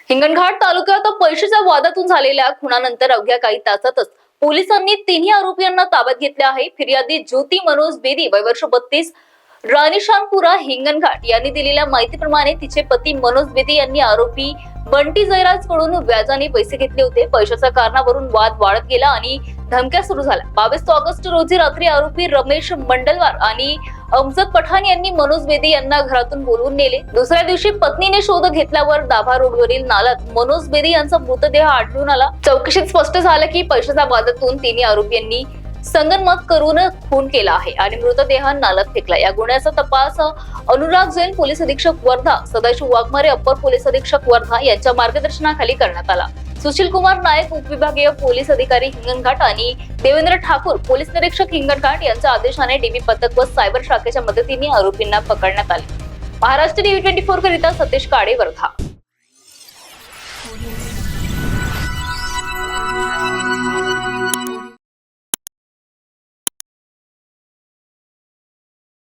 हिंगणघाट तालुक्यात पैशाच्या वादातून झालेल्या खुनानंतर अवघ्या काही तासातच पोलिसांनी तिन्ही आरोपींना ताब्यात घेतले आहे. फिर्यादी ज्योती मनोज बेदी वय वर्ष बत्तीस राणीशानपुरा हिंगणघाट यांनी दिलेल्या माहितीप्रमाणे तिचे पती मनोज बेदी यांनी आरोपी बंटी जयराजकडून व्याजाने पैसे घेतले होते. पैशाच्या कारणावरून वाद वाढत गेला आणि धमक्या सुरू झाल्या. बावीस ऑगस्ट रोजी रात्री आरोपी रमेश मंडलवार आणि अमजद पठाण यांनी मनोज बेदी यांना घरातून बोलवून नेले. दुसऱ्या दिवशी पत्नीने शोध घेतल्यावर दाभा रोडवरील नाल्यात मनोज बेदी यांचा मृतदेह आढळून आला. चौकशीत स्पष्ट झालं की पैशाच्या वादातून तिन्ही आरोपींनी संगनमत करून खून केला आहे आणि मृतदेह नालात फेकला. या गुन्ह्याचा तपास अनुराग जैन पोलीस अधीक्षक वर्धा सदाशिव वाघमारे अप्पर पोलीस अधीक्षक वर्धा यांच्या मार्गदर्शनाखाली करण्यात आला. सुशील कुमार नायक उपविभागीय पोलीस अधिकारी हिंगणघाट आणि देवेंद्र ठाकूर पोलीस निरीक्षक हिंगणघाट यांच्या आदेशाने डीबी पथक व सायबर शाखेच्या मदतीने आरोपींना पकडण्यात आले. महाराष्ट्र टीव्ही ट्वेंटी फोर करिता सतीश काडे वर्धा